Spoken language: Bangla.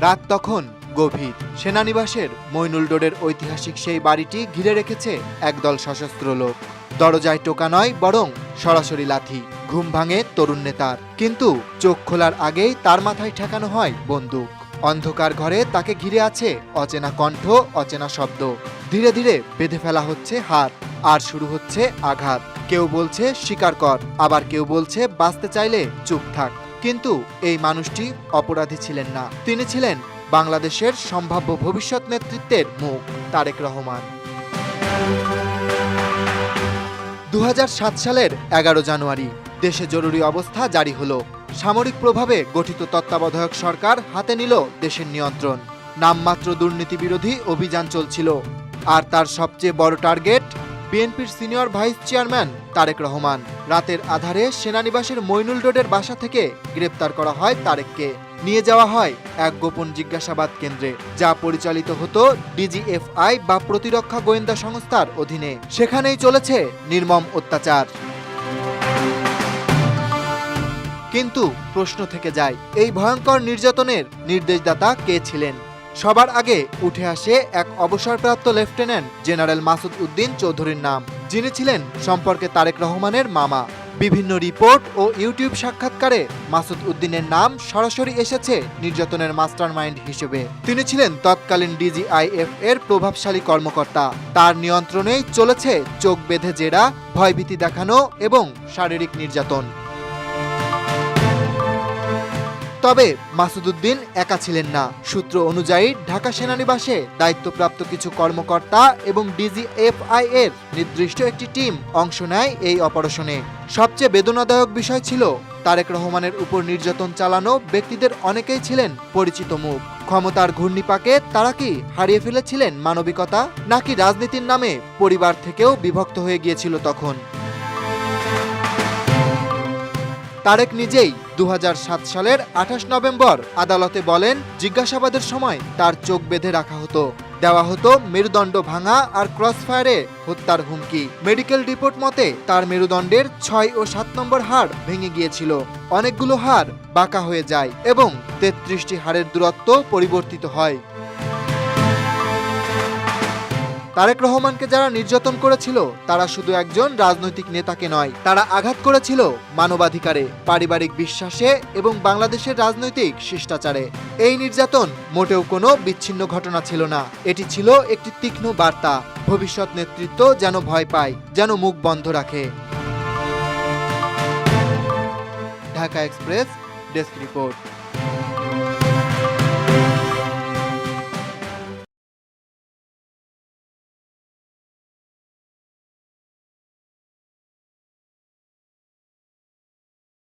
রাত তখন গভীর। সেনানিবাসের মইনুল রোডের ঐতিহাসিক সেই বাড়িটি ঘিরে রেখেছে একদল সশস্ত্র লোক। দরজায় টোকা নয়, বরং সরাসরি লাথি। ঘুম ভাঙে তরুণ নেতার। কিন্তু চোখ খোলার আগেই তার মাথায় ঠেকানো হয় বন্দুক। অন্ধকার ঘরে তাকে ঘিরে আছে অচেনা কণ্ঠ, অচেনা শব্দ। ধীরে ধীরে বেঁধে ফেলা হচ্ছে হাত। আর শুরু হচ্ছে আঘাত। কেউ বলছে স্বীকার কর। আবার কেউ বলছে, বাঁচতে চাইলে চুপ থাক। কিন্তু এই মানুষটি অপরাধী ছিলেন না। তিনি ছিলেন বাংলাদেশের সম্ভাব্য ভবিষ্যৎ নেতৃত্বের মুখ, তারেক রহমান। দু হাজার সাত সালের এগারো জানুয়ারি, দেশে জরুরি অবস্থা জারি হলো। সামরিক প্রভাবে গঠিত তত্ত্বাবধায়ক সরকার হাতে নিল দেশের নিয়ন্ত্রণ। নামমাত্র দুর্নীতি বিরোধী অভিযান চলছিল। আর তার সবচেয়ে বড় টার্গেট বিএনপির senior vice chairman Tarek Rahman. রাতের আধারে সেনানিবাসের মইনুল রোডের বাসা থেকে গ্রেপ্তার করা হয় তারেককে। নিয়ে যাওয়া হয় এক গোপন জিজ্ঞাসাবাদ কেন্দ্রে, যা পরিচালিত হতো ডিজিএফআই বা প্রতিরক্ষা গোয়েন্দা সংস্থার অধীনে। সেখানেই চলেছে নির্মম অত্যাচার। কিন্তু প্রশ্ন থেকে যায়, এই ভয়ঙ্কর নির্যাতনের নির্দেশদাতা কে ছিলেন? সবার আগে উঠে আসে এক অবসরপ্রাপ্ত লেফটেন্যান্ট জেনারেল মাসুদ উদ্দিন চৌধুরীর নাম। যিনি ছিলেন সম্পর্কে তারেক রহমানের মামা। বিভিন্ন রিপোর্ট ও ইউটিউব সাক্ষাৎকারে মাসুদ উদ্দিনের নাম সরাসরি এসেছে নির্যাতনের মাস্টার মাইন্ড হিসেবে। তিনি ছিলেন তৎকালীন ডিজিআইএফ এর প্রভাবশালী কর্মকর্তা। তার নিয়ন্ত্রণেই চলেছে চোখ বেঁধে জেরা, ভয়ভীতি দেখানো এবং শারীরিক নির্যাতন। তবে মাসুদুদ্দিন একা ছিলেন না। সূত্র অনুযায়ী ঢাকা সেনানিবাসে দায়িত্বপ্রাপ্ত কিছু কর্মকর্তা এবং ডিজিএফআই এর নির্দিষ্ট একটি টিম অংশ নেয় এই অপারেশনে। সবচেয়ে বেদনাদায়ক বিষয় ছিল তারেক রহমানের উপর নির্যাতন চালানো ব্যক্তিদের অনেকেই ছিলেন পরিচিত মুখ। ক্ষমতার ঘূর্ণিপাকে তারা কি হারিয়ে ফেলেছিলেন মানবিকতা, নাকি রাজনীতির নামে পরিবার থেকেও বিভক্ত হয়ে গিয়েছিল তখন? তারেক নিজেই দু হাজার সাত সালের আঠাশ নভেম্বর আদালতে বলেন, জিজ্ঞাসাবাদের সময় তার চোখ বেঁধে রাখা হতো। দেওয়া হতো মেরুদণ্ড ভাঙা আর ক্রসফায়ারে হত্যার হুমকি। মেডিকেল রিপোর্ট মতে, তার মেরুদণ্ডের ছয় ও সাত নম্বর হাড় ভেঙে গিয়েছিল। অনেকগুলো হাড় বাঁকা হয়ে যায় এবং তেত্রিশটি হাড়ের দূরত্ব পরিবর্তিত হয়। তারেক রহমানকে যারা নির্যাতন করেছিল, তারা শুধু একজন রাজনৈতিক নেতাকে নয়, তারা আঘাত করেছিল মানবাধিকারে, পারিবারিক বিশ্বাসে এবং বাংলাদেশের রাজনৈতিক শিষ্টাচারে। এই নির্যাতন মোটেও কোনো বিচ্ছিন্ন ঘটনা ছিল না। এটি ছিল একটি তীক্ষ্ণ বার্তা, ভবিষ্যৎ নেতৃত্ব যেন ভয় পায়, যেন মুখ বন্ধ রাখে। Dhaka express, desk report.